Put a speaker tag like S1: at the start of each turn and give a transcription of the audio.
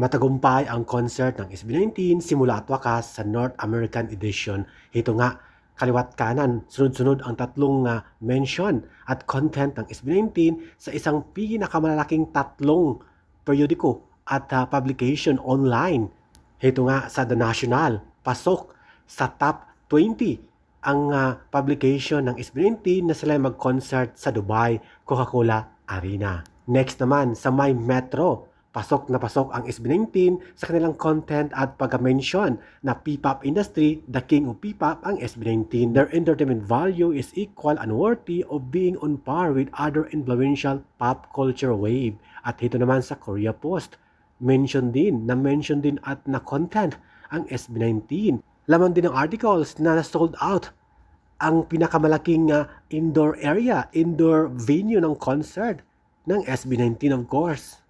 S1: Matagumpay ang concert ng SB19 simula at wakas sa North American Edition. Ito nga, kaliwat kanan, sunod-sunod ang tatlong uh, mention at content ng SB19 sa isang pinakamalaking tatlong periodiko at uh, publication online. Ito nga sa The National, pasok sa top 20 ang uh, publication ng SB19 na sila mag-concert sa Dubai Coca-Cola Arena. Next naman sa My Metro, pasok na pasok ang SB19 sa kanilang content at pagka-mention na P-pop industry, the king of P-pop ang SB19. Their entertainment value is equal and worthy of being on par with other influential pop culture wave. At ito naman sa Korea Post, mention din, na-mention din at na-content ang SB19. Laman din ng articles na sold out ang pinakamalaking uh, indoor area, indoor venue ng concert ng SB19 of course.